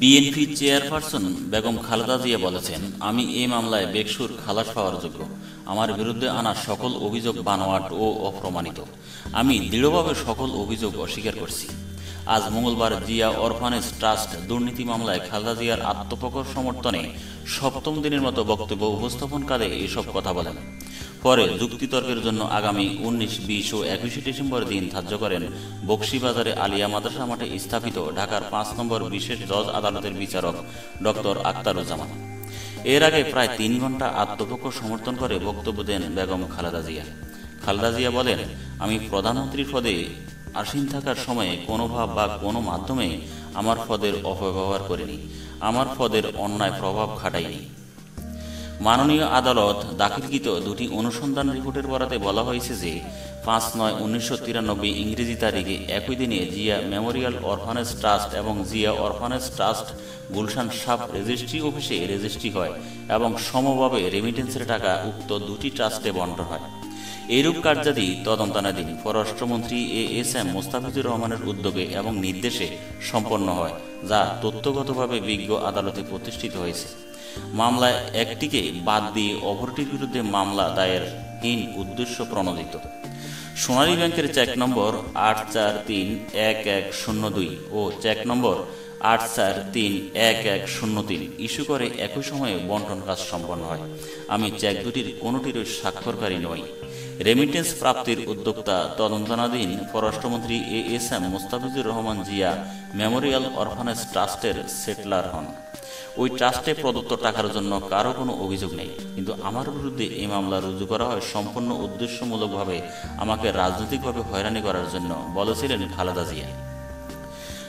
BNP chairperson Begum Khaleda Zia বলেছেন, আমি এই মামলায় বেকসুর খালাস পাওয়ার যোগ্য। আমার বিরুদ্ধে আনা সকল অভিযোগ বানোয়াট ও অপ্রমাণিত। আমি দৃঢ়ভাবে সকল অভিযোগ অস্বীকার করছি। আজ মঙ্গলবার জিয়া অরফানেজ ট্রাস্ট দুর্নীতি মামলায় খালেদা জিয়ার আত্মপ্রকর সমর্থনে সপ্তম দিনের মতো বক্তব্য উপস্থাপনকালে এসব কথা বলেন। পরে যুক্তিতর্কের জন্য আগামী উনিশ, বিশ ও একুশে ডিসেম্বর দিন ধার্য করেন। বক্সিবাজারে আলিয়া মাদ্রাসা মাঠে স্থাপিত ঢাকার পাঁচ নম্বর বিশেষ জজ আদালতের বিচারক ডক্টর আক্তারুজ্জামান। এর আগে প্রায় তিন ঘণ্টা আত্মপক্ষ সমর্থন করে বক্তব্য দেন বেগম খালেদা জিয়া। খালেদা জিয়া বলেন, আমি প্রধানমন্ত্রীর পদে আসীন থাকার সময়ে কোনো ভাব বা কোনো মাধ্যমে আমার পদের অপব্যবহার করিনি। আমার পদের অন্যায় প্রভাব খাটাইনি। মাননীয় আদালত দাখিলকৃত দুটি অনুসন্ধান রিপোর্টের বরাতে বলা হয়েছে যে পাঁচ নয় উনিশশো তিরানব্বই ইংরেজি তারিখে একই দিনে জিয়া মেমোরিয়াল অরফানেজ ট্রাস্ট এবং Zia orphanage trust Gulshan sub registry অফিসে রেজিস্ট্রি হয় এবং সমভাবে রেমিটেন্সের টাকা উক্ত দুটি ট্রাস্টে বন্টন হয়। এইরূপ কার্যাদি তদন্তানাধীন পররাষ্ট্রমন্ত্রী এ এস এম মোস্তাফিজুর রহমানের উদ্যোগে এবং নির্দেশে সম্পন্ন হয়, যা তথ্যগতভাবে বিজ্ঞ আদালতে প্রতিষ্ঠিত হয়েছে। মামলায় একটিকে বাদ দিয়ে অপরটির বিরুদ্ধে মামলা দায়ের হীন উদ্দেশ্য প্রণোদিত। সোনালী ব্যাংকের চেক নম্বর আট চার তিন এক এক শূন্য দুই ও চেক নম্বর আট চার তিন এক এক শূন্য তিন ইস্যু করে একই সময়ে বন্টন কাজ সম্পন্ন হয়। আমি চেক দুটির কোনোটিরও স্বাক্ষরকারী নই। রেমিটেন্স প্রাপ্তির উদ্যোক্তা তদন্তনাধীন পররাষ্ট্রমন্ত্রী A S M Mostafizur Rahman Zia memorial orphanage ট্রাস্টের সেটলার হন। ওই ট্রাস্টে প্রদত্ত টাকার জন্য কারও কোনো অভিযোগ নেই। কিন্তু আমার বিরুদ্ধে এই মামলা রুজু করা হয় সম্পূর্ণ উদ্দেশ্যমূলকভাবে আমাকে রাজনৈতিকভাবে হয়রানি করার জন্য, বলেছিলেন খালেদা জিয়া।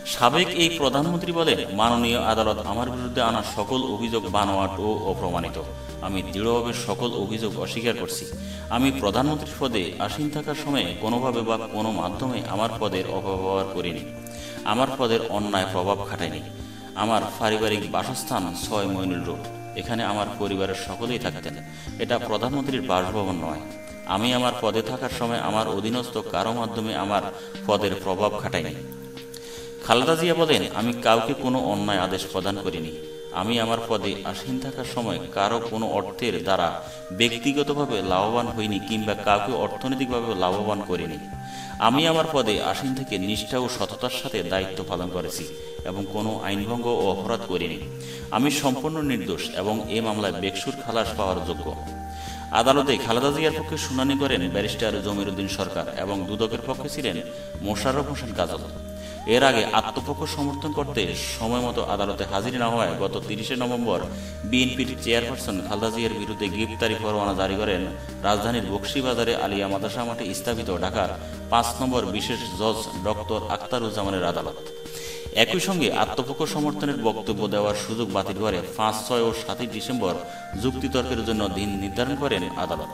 সাবেক এই প্রধানমন্ত্রী বলেন, মাননীয় আদালত আমার বিরুদ্ধে আনা সকল অভিযোগ বানোয়াট ও অপ্রমাণিত। আমি দৃঢ়ভাবে সকল অভিযোগ অস্বীকার করছি। আমি প্রধানমন্ত্রীর পদে আসীন থাকার সময়ে কোনোভাবে বা কোনো মাধ্যমে আমার পদের অপব্যবহার করিনি। আমার পদের অন্যায় প্রভাব খাটায়নি। আমার পারিবারিক বাসস্থান ছয় মইনুল রোড। এখানে আমার পরিবারের সকলেই থাকতেন। এটা প্রধানমন্ত্রীর বাসভবন নয়। আমি আমার পদে থাকার সময় আমার অধীনস্থ কারও মাধ্যমে আমার পদের প্রভাব খাটাইনি। খালেদা জিয়া বলেন, আমি কাউকে কোনো অন্যায় আদেশ প্রদান করিনি। আমি আমার পদে আসীন থাকার সময় কারও কোনো অর্থের দ্বারা ব্যক্তিগতভাবে লাভবান হইনি কিংবা কাউকে অর্থনৈতিকভাবে লাভবান করিনি। আমি আমার পদে আসীন থেকে নিষ্ঠা ও সততার সাথে দায়িত্ব পালন করেছি এবং কোনো আইনভঙ্গ ও অপরাধ করিনি। আমি সম্পূর্ণ নির্দোষ এবং এ মামলায় বেকসুর খালাস পাওয়ার যোগ্য। আদালতে খালেদা জিয়ার পক্ষে শুনানি করেন ব্যারিস্টার জমির উদ্দিন সরকার এবং দুদকের পক্ষে ছিলেন মোশাররফ হোসেন কাজল। এর আগে আত্মপক্ষ সমর্থন করতে সময় মতো আদালতে হাজির না হওয়ায় গত তিরিশে নভেম্বর বিএনপির চেয়ারপারসন খালেদা জিয়ার বিরুদ্ধে গ্রেপ্তারি পরোয়ানা জারি করেন রাজধানীর বক্সিবাজারে আলিয়া মাদাসা মাঠে স্থাপিত ঢাকার পাঁচ নম্বর বিশেষ জজ ডক্টর আক্তারুজ্জামানের আদালত। একই সঙ্গে আত্মপক্ষ সমর্থনের বক্তব্য দেওয়ার সুযোগ বাতিল করে পাঁচ, ছয় ও সাতই ডিসেম্বর যুক্তিতর্কের জন্য দিন নির্ধারণ করেন আদালত।